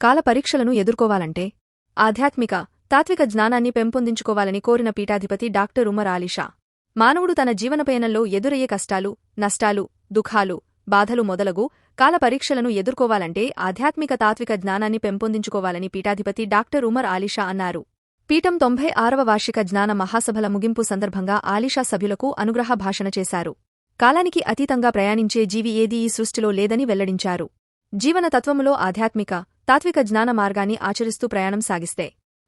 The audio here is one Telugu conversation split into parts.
కాల పరీక్షలను ఎదుర్కోవాలంటే ఆధ్యాత్మిక తాత్విక జ్ఞానాన్ని పెంపొందించుకోవాలని కోరిన పీఠాధిపతి డాక్టర్ ఉమర్ ఆలిషా మానవుడు తన జీవనపయనంలో ఎదురయ్యే కష్టాలు నష్టాలు దుఃఖాలు బాధలు మొదలగు కాల పరీక్షలను ఎదుర్కోవాలంటే ఆధ్యాత్మిక తాత్విక జ్ఞానాన్ని పెంపొందించుకోవాలని పీఠాధిపతి డాక్టర్ ఉమర్ ఆలిషా అన్నారు. పీఠం తొంభై ఆరవ వార్షిక జ్ఞాన మహాసభల ముగింపు సందర్భంగా ఆలిషా సభ్యులకు అనుగ్రహ భాషణ చేశారు. కాలానికి అతీతంగా ప్రయాణించే జీవి ఏదీ ఈ సృష్టిలో లేదని వెల్లడించారు. జీవనతత్వములో ఆధ్యాత్మిక తాత్విక జ్ఞాన మార్గాన్ని ఆచరిస్తూ ప్రయాణం సాగిస్తే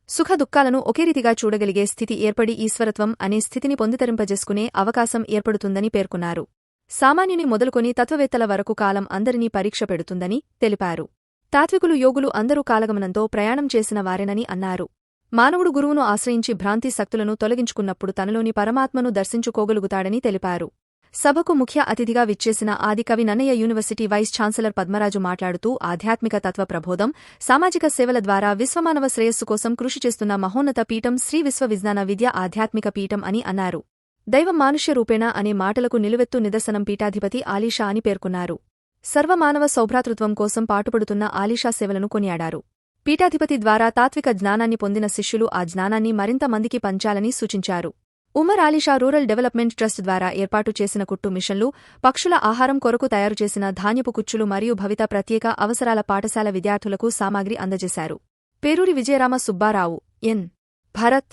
సుఖ దుఃఖాలను ఒకేరీతిగా చూడగలిగే స్థితి ఏర్పడి ఈశ్వరత్వం అనే స్థితిని పొందితరింపజేసుకునే అవకాశం ఏర్పడుతుందని పేర్కొన్నారు. సామాన్యుని మొదలుకొని తత్వవేత్తల వరకు కాలం అందరినీ పరీక్ష పెడుతుందని తెలిపారు. తాత్వికులు యోగులు అందరూ కాలగమనంతో ప్రయాణం చేసిన వారేనని అన్నారు. మానవుడు గురువును ఆశ్రయించి భ్రాంతి శక్తులను తొలగించుకున్నప్పుడు తనలోని పరమాత్మను దర్శించుకోగలుగుతాడని తెలిపారు. సభకు ముఖ్య అతిథిగా విచ్చేసిన Adikavi Nannaya university vice chancellor Padmaraju మాట్లాడుతూ ఆధ్యాత్మిక తత్వ ప్రబోధం సామాజిక సేవల ద్వారా విశ్వమానవ శ్రేయస్సు కోసం కృషి చేస్తున్న మహోన్నత పీఠం శ్రీ విశ్వవిజ్ఞాన విద్య ఆధ్యాత్మిక పీఠం అని అన్నారు. దైవం మానుష్య రూపేణ అనే మాటలకు నిలువెత్తు నిదర్శనం పీఠాధిపతి ఆలీషా అని పేర్కొన్నారు. సర్వమానవ సౌభ్రాతృత్వం కోసం పాటుపడుతున్న ఆలీషా సేవలను కొనియాడారు. పీఠాధిపతి ద్వారా తాత్విక జ్ఞానాన్ని పొందిన శిష్యులు ఆ జ్ఞానాన్ని మరింత మందికి పంచాలని సూచించారు. Umar Alisha rural development trust ద్వారా ఏర్పాటు చేసిన కుట్టు మిషన్లు పక్షుల ఆహారం కొరకు తయారు చేసిన ధాన్యపు కుచ్చులు మరియు భవిత ప్రత్యేక అవసరాల పాఠశాల విద్యార్థులకు సామాగ్రి అందజేశారు. పేరూరి విజయరామ సుబ్బారావు ఎన్. భరత్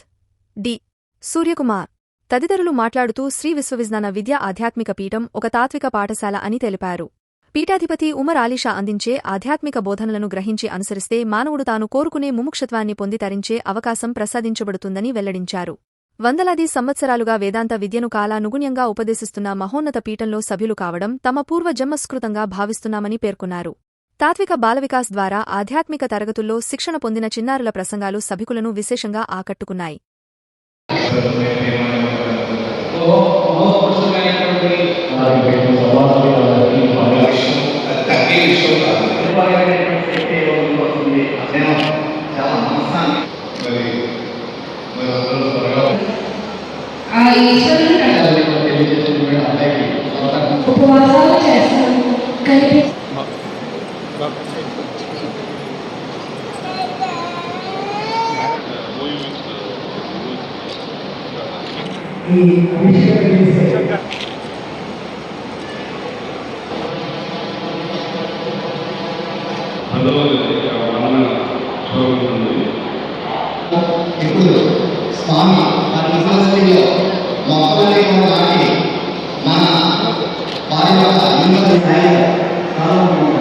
డి. సూర్యకుమార్ తదితరులు మాట్లాడుతూ శ్రీ విశ్వవిజ్ఞాన విద్య ఆధ్యాత్మిక పీఠం ఒక తాత్విక పాఠశాల అని తెలిపారు. పీఠాధిపతి ఉమర్ ఆలీషా అందించే ఆధ్యాత్మిక బోధనలను గ్రహించి అనుసరిస్తే మానవుడు తాను కోరుకునే ముముక్షత్వాన్ని పొంది తరించే అవకాశం ప్రసాదించబడుతుందని వెల్లడించారు. వందలాది సంవత్సరాలుగా వేదాంత విద్యను కాలానుగుణ్యంగా ఉపదేశిస్తున్న మహోన్నత పీఠంలో సభ్యులు కావడం తమ పూర్వజన్మస్కృతంగా భావిస్తున్నామని పేర్కొన్నారు. తాత్విక బాలవికాస్ ద్వారా ఆధ్యాత్మిక తరగతుల్లో శిక్షణ పొందిన చిన్నారుల ప్రసంగాలు సభికులను విశేషంగా ఆకట్టుకున్నాయి. ఉపవాసాలు చేస్తాం కనిపి అందులో వారి యొక్క యూనివర్సిటీ స్థాయిలో చాలా బాగుంది.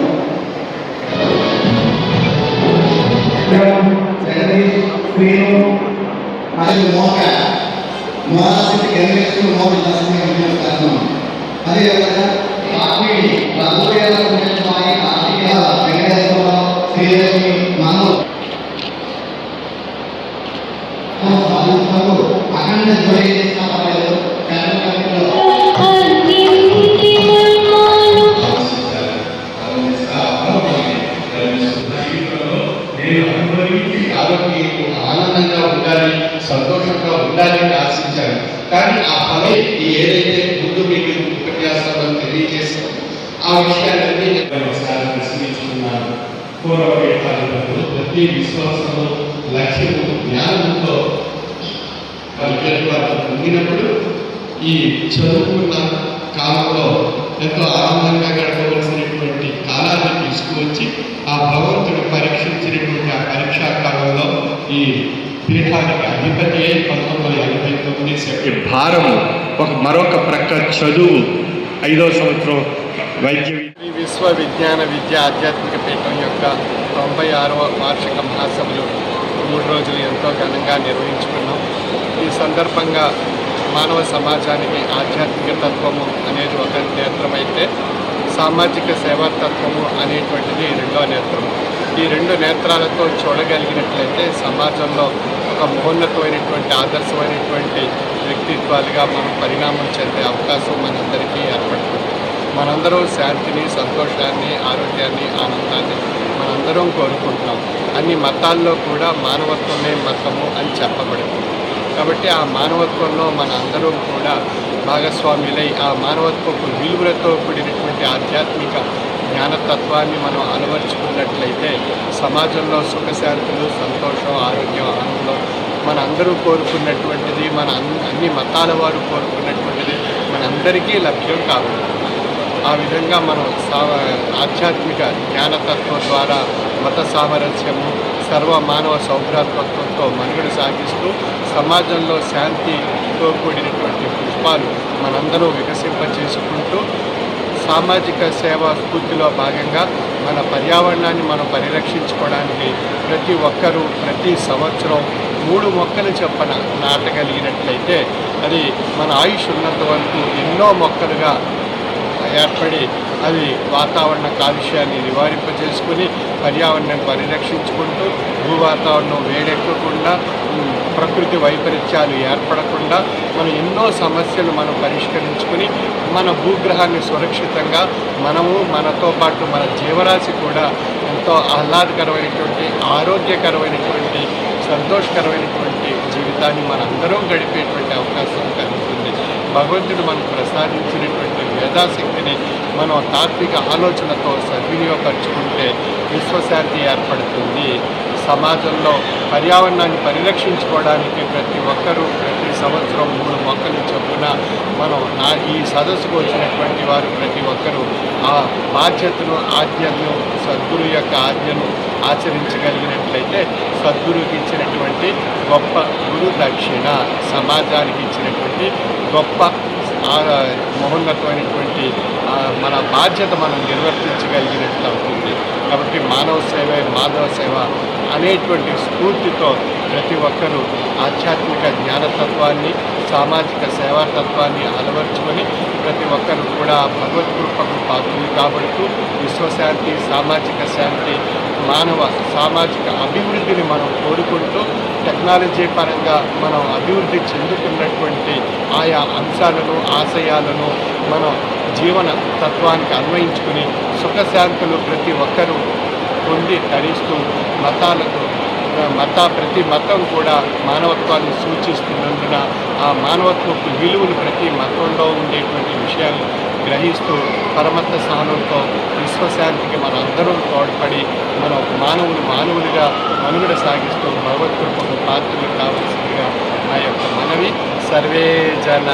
జగదీష్ శ్రీను మరియు మోక మోరాసిటీ గణేష్ మోక దర్శనం అదేవిధంగా విషయాలన్నీ నేను ఒకసారి ప్రశ్నించుకున్నాను పూర్వపేటాధిపతులు ప్రతి విశ్వాసము లక్ష్యము జ్ఞానంతో వారు పొందినప్పుడు ఈ చదువుకున్న కాలంలో ఎంతో ఆనందంగా గడపవలసినటువంటి కాలాన్ని తీసుకువచ్చి ఆ భగవంతుడు పరీక్షించినటువంటి ఆ పరీక్షా కాలంలో ఈ పీఠానికి అధిపతి అయి పంతొమ్మిది వందల ఎనభై తొమ్మిది సెప్టెంబర్ భారము ఒక మరొక ప్రక్క చదువు. ఐదో సంవత్సరం వైద్య. శ్రీ విశ్వ విద్య ఆధ్యాత్మిక పీఠం యొక్క తొంభై ఆరవ వార్షిక మహాసభలు మూడు రోజులు ఎంతో ఘనంగా నిర్వహించుకున్నాం. ఈ సందర్భంగా మానవ సమాజానికి ఆధ్యాత్మిక తత్వము అనేది ఒక నేత్రమైతే సామాజిక సేవా తత్వము అనేటువంటిది రెండో నేత్రము ఈ రెండు నేత్రాలతో చూడగలిగినట్లయితే సమాజంలో ఒక మహోన్నతమైనటువంటి ఆదర్శమైనటువంటి వ్యక్తిత్వాలుగా మనం పరిణామం చెందే అవకాశం మనందరికీ ఏర్పడుతుంది. మనందరం శాంతిని సంతోషాన్ని ఆరోగ్యాన్ని ఆనందాన్ని మనందరం కోరుకుంటున్నాం. అన్ని మతాల్లో కూడా మానవత్వమే మతము అని చెప్పబడింది. కాబట్టి ఆ మానవత్వంలో మన అందరం కూడా భాగస్వాములై ఆ మానవత్వపు విలువలతో కూడినటువంటి ఆధ్యాత్మిక జ్ఞానతత్వాన్ని మనం అలవర్చుకున్నట్లయితే సమాజంలో సుఖశాంతులు సంతోషం ఆరోగ్యం ఆనందం మన అందరూ కోరుకున్నటువంటిది మన అన్- అన్ని మతాల వారు కోరుకున్నటువంటిది మనందరికీ లభ్యం కావాలి. ఆ విధంగా మనం సా ఆధ్యాత్మిక జ్ఞానతత్వం ద్వారా మత సామరస్యము సర్వ మానవ సౌభ్రాతత్వంతో మనుగడ సాగిస్తూ సమాజంలో శాంతితో కూడినటువంటి పుష్పాలు మనందరూ వికసింపచేసుకుంటూ సామాజిక సేవా స్ఫూర్తిలో భాగంగా మన పర్యావరణాన్ని మనం పరిరక్షించుకోవడానికి ప్రతి ఒక్కరూ ప్రతి సంవత్సరం మూడు మొక్కలు చెప్పన నాటగలిగినట్లయితే అది మన ఆయుష్ ఉన్నంత వరకు ఎన్నో మొక్కలుగా ఏర్పడి అది వాతావరణ కాలుష్యాన్ని నివారింపజేసుకుని పర్యావరణాన్ని పరిరక్షించుకుంటూ భూ వాతావరణం వేడెక్కకుండా ప్రకృతి వైపరీత్యాలు ఏర్పడకుండా మనం ఎన్నో సమస్యలు మనం పరిష్కరించుకుని మన భూగ్రహాన్ని సురక్షితంగా మనము మనతో పాటు మన జీవరాశి కూడా ఎంతో ఆహ్లాదకరమైనటువంటి ఆరోగ్యకరమైనటువంటి సంతోషకరమైనటువంటి జీవితాన్ని మనందరం గడిపేటువంటి అవకాశం కలుగుతుంది. భగవంతుడు మనకు ప్రసాదించినటువంటి యథాశక్తిని మనం తాత్విక ఆలోచనతో సద్వినియోగపరుచుకుంటే విశ్వశాంతి ఏర్పడుతుంది. సమాజంలో పర్యావరణాన్ని పరిరక్షించుకోవడానికి ప్రతి ఒక్కరూ ప్రతి సంవత్సరం మూడు మొక్కలు చొప్పున మనం నా ఈ సదస్సుకు వచ్చినటువంటి వారు ప్రతి ఒక్కరూ ఆ బాధ్యతను ఆజ్ఞను సద్గురు యొక్క ఆజ్ఞను ఆచరించగలిగినట్లయితే సద్గురుకి ఇచ్చినటువంటి గొప్ప గురు దక్షిణ సమాజానికి ఇచ్చినటువంటి గొప్ప మహోన్నతమైనటువంటి మన బాధ్యత మనం నిర్వర్తించగలిగినట్లు అవుతుంది. కాబట్టి మానవ సేవ మాధవ సేవ అనేటువంటి స్ఫూర్తితో ప్రతి ఒక్కరూ ఆధ్యాత్మిక జ్ఞానతత్వాన్ని సామాజిక సేవాతత్వాన్ని అలవర్చుకొని ప్రతి ఒక్కరు కూడా భగవత్కృపకు పాత్రలు కాబడుతూ విశ్వశాంతి సామాజిక శాంతి మానవ సామాజిక అభివృద్ధిని మనం కోరుకుంటూ టెక్నాలజీ పరంగా మనం అభివృద్ధి చెందుతున్నటువంటి ఆయా అంశాలను ఆశయాలను మనం జీవన తత్వానికి అన్వయించుకుని సుఖశాంతులు ప్రతి ఒక్కరూ పొంది తరిస్తూ మతాలకు మత ప్రతి మతం కూడా మానవత్వాన్ని సూచిస్తున్నందున ఆ మానవత్వపు విలువలు ప్రతి మతంలో ఉండేటువంటి విషయాలు గ్రహిస్తూ పరమత్త సహనంతో విశ్వశాంతికి మనందరం తోడ్పడి మన మానవులు మానవులుగా మనుగడ సాగిస్తూ భగవద్కృపకు పాత్రలు కావాల్సిందిగా నా యొక్క మనవి. సర్వే జన